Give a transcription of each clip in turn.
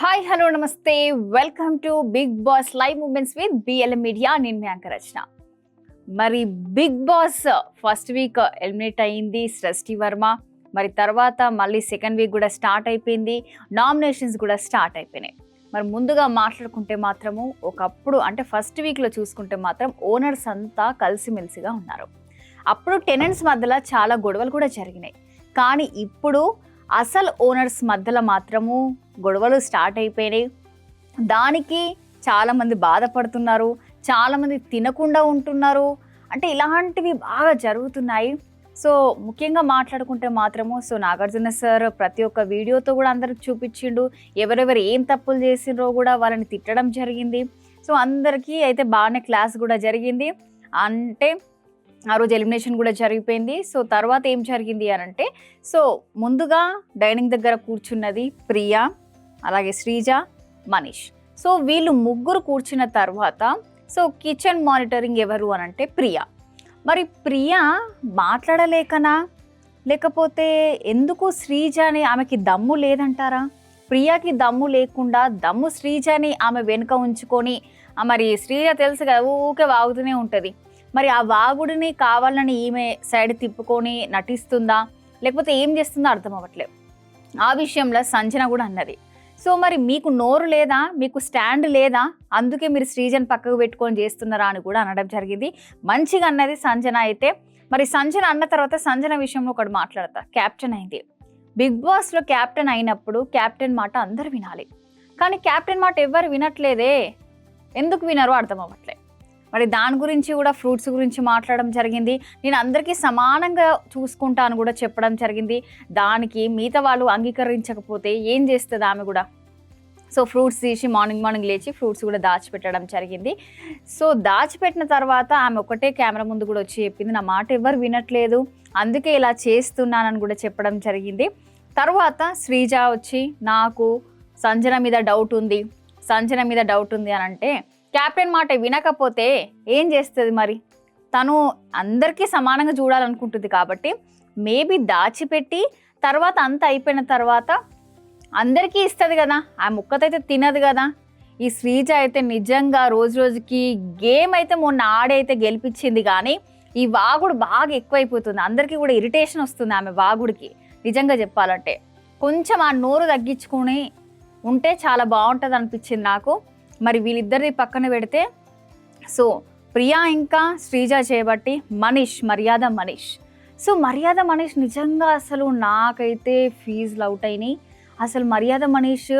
Hi hello నమస్తే welcome to Big Boss live moments with BLM media నేను మీ రచన. మరి Big Boss first week eliminate అయింది సృష్టి వర్మ మరి తర్వాత మళ్ళీ సెకండ్ వీక్ కూడా స్టార్ట్ అయిపోయింది. నామినేషన్స్ కూడా స్టార్ట్ అయిపోయినాయి. మరి ముందుగా మాట్లాడుకుంటే మాత్రము ఒకప్పుడు అంటే ఫస్ట్ వీక్లో చూసుకుంటే మాత్రం ఓనర్స్ అంతా కలిసిమెలిసిగా ఉన్నారు. అప్పుడు టెనెంట్స్ మధ్యలో చాలా గొడవలు కూడా జరిగినాయి. కానీ ఇప్పుడు అసలు ఓనర్స్ మధ్యలో మాత్రము గొడవలు స్టార్ట్ అయిపోయినాయి. దానికి చాలామంది బాధపడుతున్నారు. చాలామంది తినకుండా ఉంటున్నారు. అంటే ఇలాంటివి బాగా జరుగుతున్నాయి. సో ముఖ్యంగా మాట్లాడుకుంటే మాత్రము సో నాగార్జున సార్ ప్రతి ఒక్క వీడియోతో కూడా అందరికి చూపించిండు. ఎవరెవరు ఏం తప్పులు చేసిండ్రో కూడా వాళ్ళని తిట్టడం జరిగింది. సో అందరికీ అయితే బాగానే క్లాస్ కూడా జరిగింది. అంటే ఆ రోజు ఎలిమినేషన్ కూడా జరిగిపోయింది. సో తర్వాత ఏం జరిగింది అని అంటే సో ముందుగా డైనింగ్ దగ్గర కూర్చున్నది ప్రియా అలాగే శ్రీజ మనీష్. సో వీళ్ళు ముగ్గురు కూర్చున్న తర్వాత సో కిచెన్ మానిటరింగ్ ఎవరు అని అంటే ప్రియా. మరి ప్రియా మాట్లాడలేకనా? లేకపోతే ఎందుకు శ్రీజ అని ఆమెకి దమ్ము లేదంటారా? ప్రియాకి దమ్ము లేకుండా దమ్ము శ్రీజని ఆమె వెనుక ఉంచుకొని మరి శ్రీజ తెలుసు కదా ఊకే వాగుతూనే ఉంటుంది. మరి ఆ వాగుడిని కావాలని ఈమె సైడ్ తిప్పుకొని నటిస్తుందా? లేకపోతే ఏం చేస్తుందో అర్థం అవ్వట్లేదు. ఆ విషయంలో సంజన కూడా అన్నది. సో మరి మీకు నోరు లేదా? మీకు స్టాండ్ లేదా? అందుకే మీరు శ్రీజన్ పక్కకు పెట్టుకొని చేస్తున్నారా అని కూడా అనడం జరిగింది. మంచిగా అన్నది సంజన అయితే. మరి సంజన అన్న తర్వాత సంజన విషయంలో ఒకటి మాట్లాడతా. క్యాప్టెన్ అయింది. బిగ్ బాస్లో క్యాప్టెన్ అయినప్పుడు క్యాప్టెన్ మాట అందరు వినాలి. కానీ క్యాప్టెన్ మాట ఎవ్వరు వినట్లేదే. ఎందుకు వినరో అర్థం అవ్వట్లేదు. మరి దాని గురించి కూడా ఫ్రూట్స్ గురించి మాట్లాడడం జరిగింది. నేను అందరికీ సమానంగా చూసుకుంటాను కూడా చెప్పడం జరిగింది. దానికి మిగతా వాళ్ళు అంగీకరించకపోతే ఏం చేస్తుంది ఆమె కూడా? సో ఫ్రూట్స్ తీసి మార్నింగ్ మార్నింగ్ లేచి ఫ్రూట్స్ కూడా దాచిపెట్టడం జరిగింది. సో దాచిపెట్టిన తర్వాత ఆమె ఒకటే కెమెరా ముందు కూడా వచ్చి చెప్పింది నా మాట ఎవరు వినట్లేదు. అందుకే ఇలా చేస్తున్నానని కూడా చెప్పడం జరిగింది. తర్వాత శ్రీజ వచ్చి నాకు సంజన మీద డౌట్ ఉంది. సంజన మీద డౌట్ ఉంది అని అంటే క్యాప్టెన్ మాట వినకపోతే ఏం చేస్తుంది మరి? తను అందరికీ సమానంగా చూడాలనుకుంటుంది కాబట్టి మేబీ దాచిపెట్టి తర్వాత అంత అయిపోయిన తర్వాత అందరికీ ఇస్తుంది కదా. ఆ ముక్కతైతే తినదు కదా. ఈ శ్రీజ అయితే నిజంగా రోజు రోజుకి గేమ్ అయితే మొన్న ఆడైతే గెలిపించింది కానీ ఈ వాగుడు బాగా ఎక్కువైపోతుంది. అందరికీ కూడా ఇరిటేషన్ వస్తుంది ఆమె వాగుడికి. నిజంగా చెప్పాలంటే కొంచెం ఆ నోరు తగ్గించుకుని ఉంటే చాలా బాగుంటుంది అనిపించింది నాకు. మరి వీళ్ళిద్దరిది పక్కన పెడితే సో ప్రియా ఇంకా శ్రీజ చేయబట్టి మనీష్ మర్యాద మనీష్. సో మర్యాద మనీష్ నిజంగా అసలు నాకైతే ఫీజులు అవుట్ అయినాయి. అసలు మర్యాద మనీష్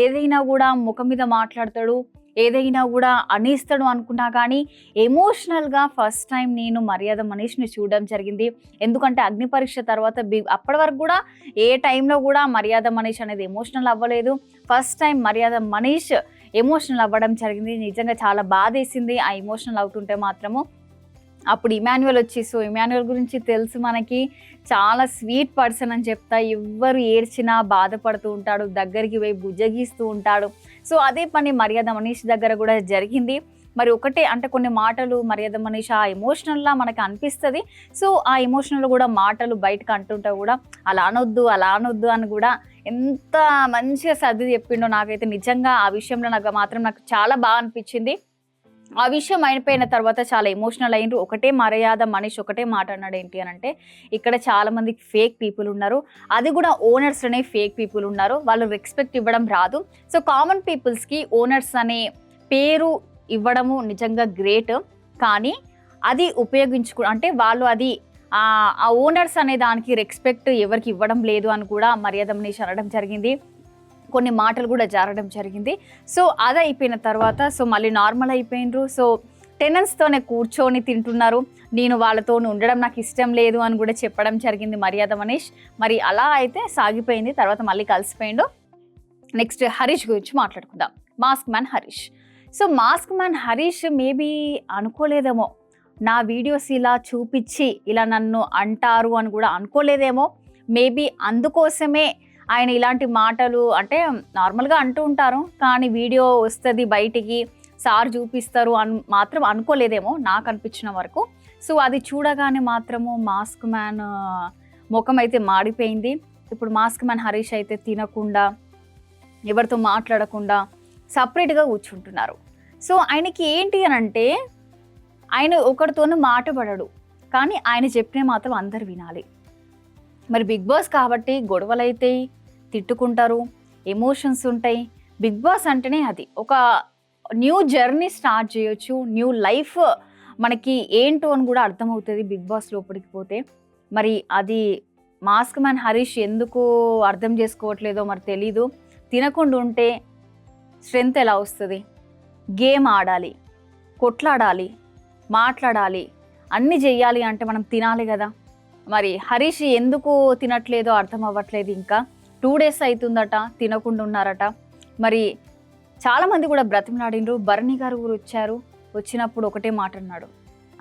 ఏదైనా కూడా ముఖం మీద మాట్లాడతాడు ఏదైనా కూడా అనిస్తాడు అనుకున్నా కానీ ఎమోషనల్గా ఫస్ట్ టైం నేను మర్యాద మనీష్ని చూడడం జరిగింది. ఎందుకంటే అగ్ని పరీక్ష తర్వాత బి అప్పటి వరకు కూడా ఏ టైంలో కూడా మర్యాద మనీష్ అనేది ఎమోషనల్ అవ్వలేదు. ఫస్ట్ టైం మర్యాద మనీష్ ఎమోషనల్ అవ్వడం జరిగింది. నిజంగా చాలా బాధేసింది ఆ ఎమోషనల్ అవుతుంటే మాత్రము. అప్పుడు ఇమాన్యువల్ వచ్చి సో ఇమాన్యువల్ గురించి తెలుసు మనకి. చాలా స్వీట్ పర్సన్ అని చెప్తా. ఎవ్వరు ఏడ్చినా బాధపడుతూ ఉంటాడు. దగ్గరికి పోయి బుజ్జగిస్తూ ఉంటాడు. సో అదే పని మర్యాద మనీష్ దగ్గర కూడా జరిగింది. మరి ఒకటే అంటే కొన్ని మాటలు మర్యాద మనీష్ ఆ ఎమోషనల్లా మనకు అనిపిస్తుంది. సో ఆ ఎమోషనల్ కూడా మాటలు బయటకు అంటుంటే కూడా అలా అనొద్దు అలా అనొద్దు అని కూడా ఎంత మంచిగా సర్ది చెప్పిండో నాకైతే నిజంగా ఆ విషయంలో నాకు మాత్రం నాకు చాలా బాగా అనిపించింది. ఆ విషయం అయిపోయిన తర్వాత చాలా ఎమోషనల్ అయినరు ఒకటే మర్యాద మనిషి ఒకటే మాట అన్నాడు ఏంటి అని అంటే ఇక్కడ చాలా మంది ఫేక్ పీపుల్ ఉన్నారు. అది కూడా ఓనర్స్ అనే ఫేక్ పీపుల్ ఉన్నారు. వాళ్ళు రెస్పెక్ట్ ఇవ్వడం రాదు. సో కామన్ పీపుల్స్కి ఓనర్స్ అనే పేరు ఇవ్వడము నిజంగా గ్రేట్ కానీ అది ఉపయోగించుకు అంటే వాళ్ళు అది ఆ ఓనర్స్ అనే దానికి రెస్పెక్ట్ ఎవరికి ఇవ్వడం లేదు అని కూడా మర్యాద మనీష్ అనడం జరిగింది. కొన్ని మాటలు కూడా జారడం జరిగింది. సో అది అయిపోయిన తర్వాత సో మళ్ళీ నార్మల్ అయిపోయినరు సో టెనెన్స్తోనే కూర్చొని తింటున్నారు. నేను వాళ్ళతో ఉండడం నాకు ఇష్టం లేదు అని కూడా చెప్పడం జరిగింది మర్యాద మనీష్. మరి అలా అయితే సాగిపోయింది. తర్వాత మళ్ళీ కలిసిపోయిండు. నెక్స్ట్ హరీష్ గురించి మాట్లాడుకుందాం. Mask man Harish. So mask man Harish maybe అనుకోలేదేమో. నా వీడియోస్ ఇలా చూపించి ఇలా నన్ను అంటారు అని కూడా అనుకోలేదేమో. మేబీ అందుకోసమే ఆయన ఇలాంటి మాటలు అంటే నార్మల్గా అంటూ ఉంటారు. కానీ వీడియో వస్తుంది బయటికి సార్ చూపిస్తారు అని మాత్రం అనుకోలేదేమో నాకు అనిపించిన వరకు. సో అది చూడగానే మాత్రము మాస్క్ మ్యాన్ ముఖం అయితే మాడిపోయింది. ఇప్పుడు మాస్క్ మ్యాన్ హరీష్ అయితే తినకుండా ఎవరితో మాట్లాడకుండా సపరేట్గా కూర్చుంటున్నారు. సో ఆయనకి ఏంటి అని అంటే ఆయన ఒకరితోనూ మాట పడడు. కానీ ఆయన చెప్పిన మాత్రం అందరు వినాలి. మరి బిగ్ బాస్ కాబట్టి గొడవలు అవుతాయి తిట్టుకుంటారు ఎమోషన్స్ ఉంటాయి. బిగ్ బాస్ అంటేనే అది. ఒక న్యూ జర్నీ స్టార్ట్ చేయొచ్చు. న్యూ లైఫ్ మనకి ఏంటో అని కూడా అర్థమవుతుంది బిగ్ బాస్ లోపలికి పోతే. మరి అది మాస్క్ మ్యాన్ హరీష్ ఎందుకు అర్థం చేసుకోవట్లేదో మరి తెలీదు. తినకుండా ఉంటే స్ట్రెంగ్త్ ఎలా వస్తుంది? గేమ్ ఆడాలి కొట్లాడాలి మాట్లాడాలి అన్నీ చెయ్యాలి అంటే మనం తినాలి కదా. మరి హరీష్ ఎందుకు తినట్లేదో అర్థం అవ్వట్లేదు ఇంకా. టూ డేస్ అవుతుందట తినకుండా ఉన్నారట. మరి చాలామంది కూడా బ్రతిమలాడినరు భరణి గారు కూడా వచ్చారు. వచ్చినప్పుడు ఒకటే మాట అన్నాడు.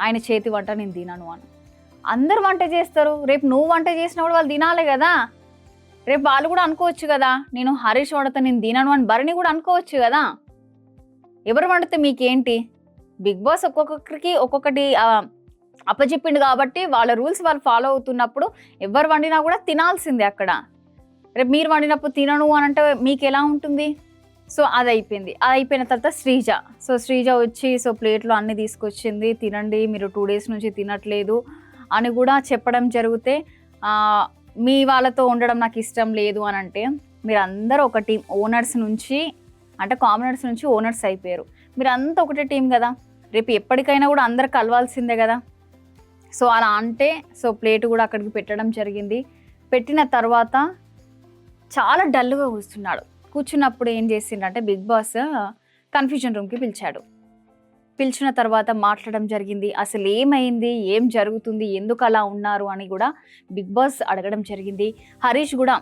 ఆయన చేతి వంట నేను తినను అని. అందరు వంట చేస్తారు. రేపు నువ్వు వంట చేసినప్పుడు వాళ్ళు తినాలి కదా. రేపు వాళ్ళు కూడా అనుకోవచ్చు కదా. నేను హరీష్ వండతా నేను తినను అని భరణి కూడా అనుకోవచ్చు కదా. ఎవరు వండితే మీకేంటి? బిగ్ బాస్ ఒక్కొక్కరికి ఒక్కొక్కటి అప్పచెప్పిండు కాబట్టి వాళ్ళ రూల్స్ వాళ్ళు ఫాలో అవుతున్నప్పుడు ఎవరు వండినా కూడా తినాల్సిందే అక్కడ. రేపు మీరు వండినప్పుడు తినను అని అంటే మీకు ఎలా ఉంటుంది? సో అది అయిపోయింది. అది అయిపోయిన తర్వాత శ్రీజ. సో శ్రీజ వచ్చి సో ప్లేట్లో అన్ని తీసుకొచ్చింది. తినండి మీరు టూ డేస్ నుంచి తినట్లేదు అని కూడా చెప్పడం జరిగితే మీ వాళ్ళతో ఉండడం నాకు ఇష్టం లేదు అని అంటే మీరు అందరూ ఒక టీం ఓనర్స్ నుంచి అంటే కామనర్స్ నుంచి ఓనర్స్ అయిపోయారు. మీరు అంతా ఒకటే టీం కదా. రేపు ఎప్పటికైనా కూడా అందరు కలవాల్సిందే కదా. సో అలా అంటే సో ప్లేట్ కూడా అక్కడికి పెట్టడం జరిగింది. పెట్టిన తర్వాత చాలా డల్గా కూర్చున్నాడు. కూర్చున్నప్పుడు ఏం చేసిండంటే బిగ్ బాస్ కన్ఫ్యూజన్ రూమ్కి పిలిచాడు. పిలిచిన తర్వాత మాట్లాడడం జరిగింది. అసలు ఏమైంది? ఏం జరుగుతుంది? ఎందుకు అలా ఉన్నారు? అని కూడా బిగ్ బాస్ అడగడం జరిగింది. హరీష్ కూడా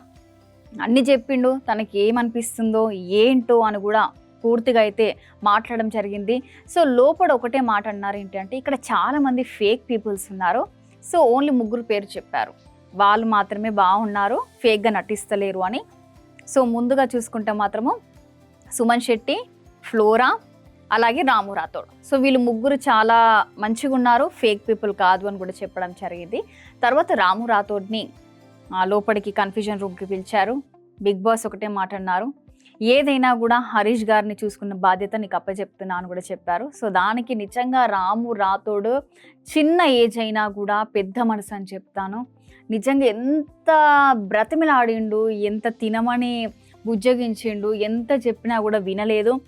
అన్ని చెప్పిండు. తనకి ఏమనిపిస్తుందో ఏంటో అని కూడా పూర్తిగా అయితే మాట్లాడడం జరిగింది. సో లోపల ఒకటే మాట అన్నారు ఏంటంటే ఇక్కడ చాలామంది ఫేక్ పీపుల్స్ ఉన్నారు. సో ఓన్లీ ముగ్గురు పేరు చెప్పారు. వాళ్ళు మాత్రమే బాగున్నారు ఫేక్గా నటిస్తలేరు అని. సో ముందుగా చూసుకుంటే మాత్రము సుమన్ శెట్టి ఫ్లోరా అలాగే రాము రాథోడ్. సో వీళ్ళు ముగ్గురు చాలా మంచిగా ఉన్నారు ఫేక్ పీపుల్ కాదు అని కూడా చెప్పడం జరిగింది. తర్వాత రాము రాథోడ్ని ఆ, లోపలికి కన్ఫ్యూజన్ రూమ్కి పిలిచారు. బిగ్ బాస్ ఒకటే మాట అన్నారు. ఏదైనా కూడా హరీష్ గారిని చూసుకున్న బాధ్యత నీకు అప్పచెప్తున్నా అని కూడా చెప్పారు. సో దానికి నిజంగా రాము రాథోడ్ చిన్న ఏజ్ అయినా కూడా పెద్ద మనసు అని చెప్తాను. నిజంగా ఎంత బ్రతిమిలాడిండు ఎంత తినమని బుజ్జగించిండు ఎంత చెప్పినా కూడా వినలేదు.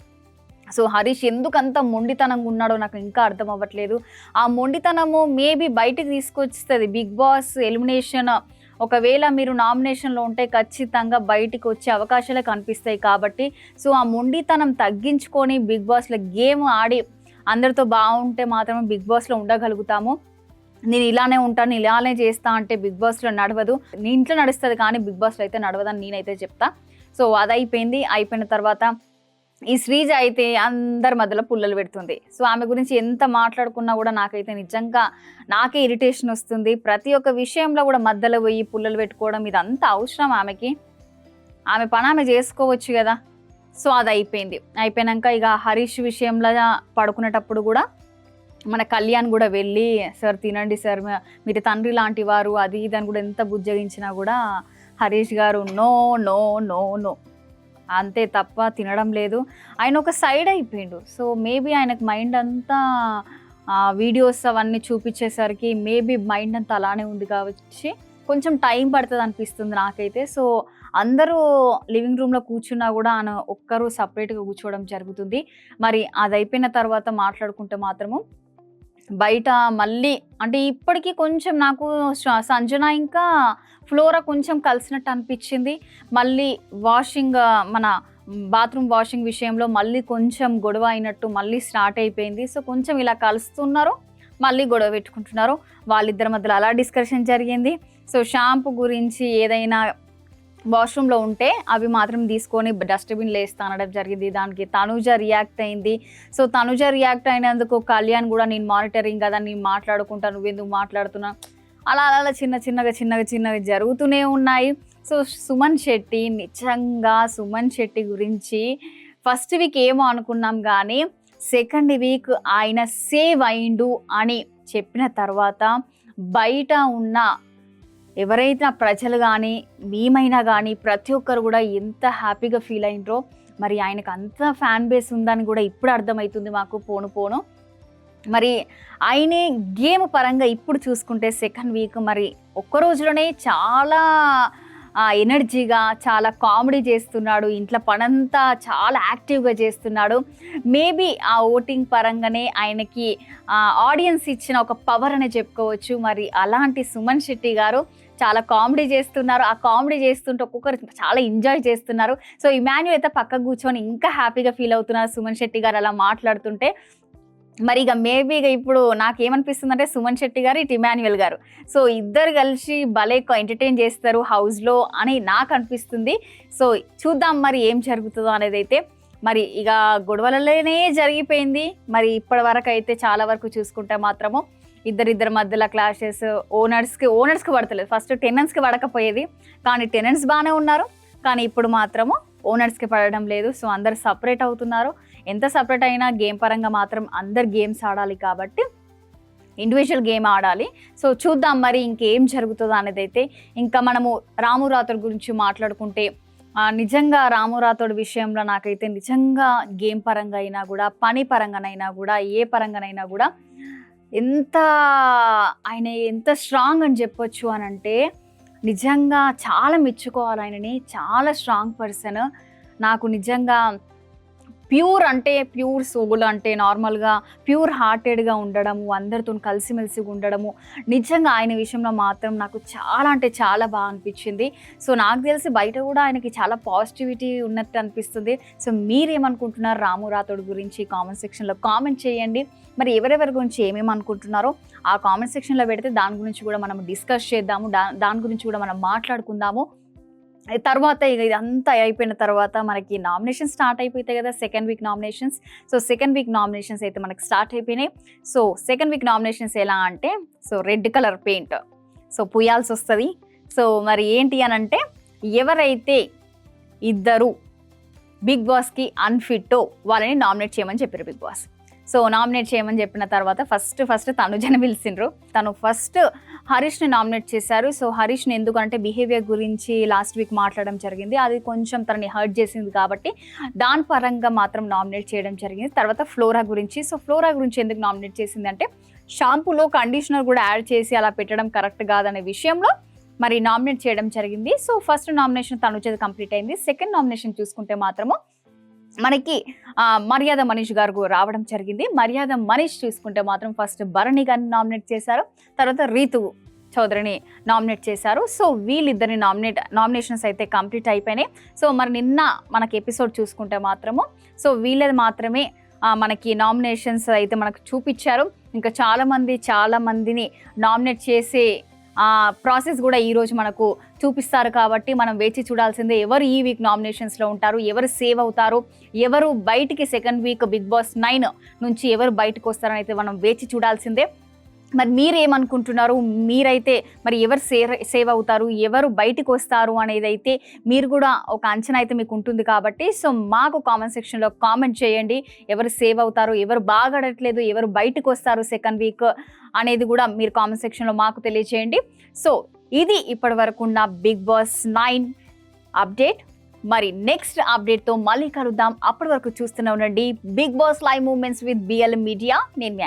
సో హరీష్ ఎందుకు అంత మొండితనంగా ఉన్నాడో నాకు ఇంకా అర్థం అవ్వట్లేదు. ఆ మొండితనము మేబీ బయటికి తీసుకొస్తుంది బిగ్ బాస్ ఎలిమినేషన్ ఒకవేళ మీరు నామినేషన్లో ఉంటే ఖచ్చితంగా బయటికి వచ్చే అవకాశాలే కనిపిస్తాయి కాబట్టి సో ఆ మొండితనం తగ్గించుకొని బిగ్ బాస్లో గేమ్ ఆడి అందరితో బాగుంటే మాత్రమే బిగ్ బాస్లో ఉండగలుగుతాము. నేను ఇలానే ఉంటాను ఇలానే చేస్తా అంటే బిగ్ బాస్లో నడవదు. నీ ఇంట్లో నడుస్తుంది కానీ బిగ్ బాస్లో అయితే నడవదని నేనైతే చెప్తా. సో అది అయిపోయింది అయిపోయిన తర్వాత ఈ శ్రీజ అయితే అందరి మధ్యలో పుల్లలు పెడుతుంది. సో ఆమె గురించి ఎంత మాట్లాడుకున్నా కూడా నాకైతే నిజంగా నాకే ఇరిటేషన్ వస్తుంది. ప్రతి ఒక్క విషయంలో కూడా మధ్యలో పోయి పుల్లలు పెట్టుకోవడం ఇదంతా అవసరం ఆమెకి. ఆమె పని ఆమె చేసుకోవచ్చు కదా. సో అది అయిపోయింది. అయిపోయినాక ఇక హరీష్ విషయంలో పడుకునేటప్పుడు కూడా మన కళ్యాణ్ కూడా వెళ్ళి సార్ తినండి సార్ మీరు తండ్రి లాంటి వారు అది ఇది అని కూడా ఎంత బుజ్జగించినా కూడా హరీష్ గారు నో నో నో నో అంతే తప్ప తినడం లేదు. ఆయన ఒక సైడ్ అయిపోయిండు. సో మేబీ ఆయనకు మైండ్ అంతా వీడియోస్ అవన్నీ చూపించేసరికి మేబీ మైండ్ అంతా అలానే ఉంది కాబట్టి కొంచెం టైం పడుతుంది అనిపిస్తుంది నాకైతే. సో అందరూ లివింగ్ రూమ్లో కూర్చున్నా కూడా ఆయన ఒక్కరు సపరేట్గా కూర్చోవడం జరుగుతుంది. మరి అది అయిపోయిన తర్వాత మాట్లాడుకుంటే మాత్రము బయట మళ్ళీ అంటే ఇప్పటికీ కొంచెం నాకు సంజన ఇంకా ఫ్లోరా కొంచెం కలిసినట్టు అనిపించింది. మళ్ళీ వాషింగ్ మన బాత్రూమ్ వాషింగ్ విషయంలో మళ్ళీ కొంచెం గొడవ అయినట్టు మళ్ళీ స్టార్ట్ అయిపోయింది. సో కొంచెం ఇలా కలుస్తున్నారు మళ్ళీ గొడవ పెట్టుకుంటున్నారు. వాళ్ళిద్దరి మధ్యలో అలా డిస్కషన్ జరిగింది. సో షాంపూ గురించి ఏదైనా వాష్రూమ్లో ఉంటే అవి మాత్రం తీసుకొని డస్ట్బిన్లో వేస్తా అనడం జరిగింది. దానికి తనుజ రియాక్ట్ అయింది. సో తనుజ రియాక్ట్ అయినందుకు కళ్యాణ్ కూడా నేను మానిటరింగ్ కదా నేను మాట్లాడుకుంటా నువ్వెందుకు మాట్లాడుతున్నా? అలా అలా అలా చిన్న చిన్నగా చిన్నగా చిన్నగా జరుగుతూనే ఉన్నాయి. సో సుమన్ శెట్టి నిజంగా సుమన్ శెట్టి గురించి ఫస్ట్ వీక్ ఏమో అనుకున్నాం కానీ సెకండ్ వీక్ ఆయన సేవ్ అయిండు అని చెప్పిన తర్వాత బయట ఉన్న ఎవరైతే ఆ ప్రజలు కానీ మేమైనా కానీ ప్రతి ఒక్కరు కూడా ఎంత హ్యాపీగా ఫీల్ అయినరో మరి ఆయనకు అంత ఫ్యాన్ బేస్ ఉందని కూడా ఇప్పుడు అర్థమవుతుంది మాకు పోను పోను. మరి ఆయనే గేమ్ పరంగా ఇప్పుడు చూసుకుంటే సెకండ్ వీక్ మరి ఒక్క రోజులోనే చాలా ఎనర్జీగా చాలా కామెడీ చేస్తున్నాడు. ఇంట్లో పనంతా చాలా యాక్టివ్గా చేస్తున్నాడు. మేబీ ఆ ఓటింగ్ పరంగానే ఆయనకి ఆడియన్స్ ఇచ్చిన ఒక పవర్ అనే చెప్పుకోవచ్చు. మరి అలాంటి సుమన్ శెట్టి గారు చాలా కామెడీ చేస్తున్నారు. ఆ కామెడీ చేస్తుంటే ఒక్కొక్కరు చాలా ఎంజాయ్ చేస్తున్నారు. సో ఇమాన్యుల్ అయితే పక్కకు కూర్చొని ఇంకా హ్యాపీగా ఫీల్ అవుతున్నారు సుమన్ శెట్టి గారు అలా మాట్లాడుతుంటే. మరి ఇక మేబీ ఇక ఇప్పుడు నాకేమనిపిస్తుంది అంటే సుమన్ శెట్టి గారు ఇటు ఇమాన్యుయల్ గారు. సో ఇద్దరు కలిసి భలే ఎంటర్టైన్ చేస్తారు హౌస్లో అని నాకు అనిపిస్తుంది సో చూద్దాం మరి ఏం జరుగుతుందో అనేది అయితే. మరి ఇక గొడవలలోనే జరిగిపోయింది. మరి ఇప్పటి వరకు అయితే చాలా వరకు చూసుకుంటే మాత్రము ఇద్దరిద్దరి మధ్యలో క్లాషెస్ ఓనర్స్కి ఓనర్స్కి పడతలేదు. ఫస్ట్ టెనెంట్స్కి పడకపోయేది. కానీ టెనెంట్స్ బాగానే ఉన్నారు. కానీ ఇప్పుడు మాత్రము ఓనర్స్కి పడడం లేదు. సో అందరు సపరేట్ అవుతున్నారు. ఎంత సపరేట్ అయినా గేమ్ పరంగా మాత్రం అందరు గేమ్స్ ఆడాలి కాబట్టి ఇండివిజువల్ గేమ్ ఆడాలి. సో చూద్దాం మరి ఇంకేం జరుగుతుందో అనేది అయితే ఇంకా మనము రాము రాథోడ్ గురించి మాట్లాడుకుంటే నిజంగా రాము రాథోడ్ విషయంలో నాకైతే నిజంగా గేమ్ పరంగా అయినా కూడా పని పరంగానైనా కూడా ఏ పరంగానైనా కూడా ఎంత ఆయన ఎంత స్ట్రాంగ్ అని చెప్పొచ్చు అని అంటే నిజంగా చాలా మెచ్చుకోవాలి ఆయనని. చాలా స్ట్రాంగ్ పర్సన్ నాకు నిజంగా ప్యూర్ అంటే ప్యూర్ సోల్ అంటే నార్మల్గా ప్యూర్ హార్టెడ్గా ఉండడము అందరితో కలిసిమెలిసి ఉండడము. నిజంగా ఆయన విషయంలో మాత్రం నాకు చాలా అంటే చాలా బాగా అనిపించింది. సో నాకు తెలిసి బయట కూడా ఆయనకి చాలా పాజిటివిటీ ఉన్నట్టు అనిపిస్తుంది. సో మీరేమనుకుంటున్నారు రాము రాథోడ్ గురించి కామెంట్ సెక్షన్లో కామెంట్ చేయండి. మరి ఎవరెవరి గురించి ఏమేమి అనుకుంటున్నారో ఆ కామెంట్ సెక్షన్లో పెడితే దాని గురించి కూడా మనం డిస్కస్ చేద్దాము. దా దాని గురించి కూడా మనం మాట్లాడుకుందాము. తర్వాత ఇక ఇదంతా అయిపోయిన తర్వాత మనకి నామినేషన్ స్టార్ట్ అయిపోతాయి కదా second week nominations so second week nominations అయితే మనకి స్టార్ట్ అయిపోయినాయి. సో సెకండ్ వీక్ నామినేషన్స్ ఎలా అంటే so red colour paint so పుయ్యాల్సి వస్తుంది. సో మరి ఏంటి అని అంటే ఎవరైతే ఇద్దరు బిగ్ బాస్కి అన్ఫిట్టో వాళ్ళని నామినేట్ చేయమని చెప్పారు బిగ్ బాస్ సో నామినేట్ చేయమని చెప్పిన తర్వాత ఫస్ట్ ఫస్ట్ తనుజని పిలిచిండ్రు. తను ఫస్ట్ హరీష్ని నామినేట్ చేశారు. సో హరీష్ని ఎందుకంటే బిహేవియర్ గురించి లాస్ట్ వీక్ మాట్లాడడం జరిగింది. అది కొంచెం తనని హర్ట్ చేసింది కాబట్టి దాని పరంగా మాత్రం నామినేట్ చేయడం జరిగింది. తర్వాత ఫ్లోరా గురించి. సో ఫ్లోరా గురించి ఎందుకు నామినేట్ చేసింది అంటే షాంపూలో కండిషనర్ కూడా యాడ్ చేసి అలా పెట్టడం కరెక్ట్ కాదనే విషయంలో మరి నామినేట్ చేయడం జరిగింది. సో ఫస్ట్ నామినేషన్ తనుజది కంప్లీట్ అయింది. సెకండ్ నామినేషన్ చూసుకుంటే మాత్రము మనకి మర్యాద మనీష్ గారు రావడం జరిగింది. మర్యాద మనీష్ చూసుకుంటే మాత్రం ఫస్ట్ భరణి గారిని నామినేట్ చేశారు. తర్వాత రీతు చౌదరిని నామినేట్ చేశారు. సో వీళ్ళిద్దరిని నామినేట్ నామినేషన్స్ అయితే కంప్లీట్ అయిపోయినాయి. సో మరి నిన్న మనకి ఎపిసోడ్ చూసుకుంటే మాత్రము సో వీళ్ళది మాత్రమే మనకి నామినేషన్స్ అయితే మనకు చూపించారు. ఇంకా చాలామంది చాలామందిని నామినేట్ చేసే ప్రాసెస్ కూడా ఈరోజు మనకు చూపిస్తారు కాబట్టి మనం వేచి చూడాల్సిందే ఎవరు ఈ వీక్ నామినేషన్స్లో ఉంటారు ఎవరు సేవ్ అవుతారు ఎవరు బయటికి second week Bigg Boss nine నుంచి ఎవరు బయటకు వస్తారని అయితే మనం వేచి చూడాల్సిందే. మరి మీరేమనుకుంటున్నారు? మీరైతే మరి ఎవరు సేవ్ సేవ్ అవుతారు? ఎవరు బయటకు వస్తారు అనేది అయితే మీరు కూడా ఒక అంచనా అయితే మీకు ఉంటుంది కాబట్టి సో మాకు కామెంట్ సెక్షన్లో కామెంట్ చేయండి. ఎవరు సేవ్ అవుతారు? ఎవరు బాగాడట్లేదు ఎవరు బయటకు వస్తారు సెకండ్ వీక్ అనేది కూడా మీరు కామెంట్ సెక్షన్లో మాకు తెలియజేయండి సో ఇది ఇప్పటి వరకు ఉన్న బిగ్ బాస్ నైన్ అప్డేట్. మరి నెక్స్ట్ అప్డేట్తో మళ్ళీ కలుద్దాం. అప్పటి వరకు చూస్తూనే ఉండండి. Bigg Boss live moments with BL media. నేను మీ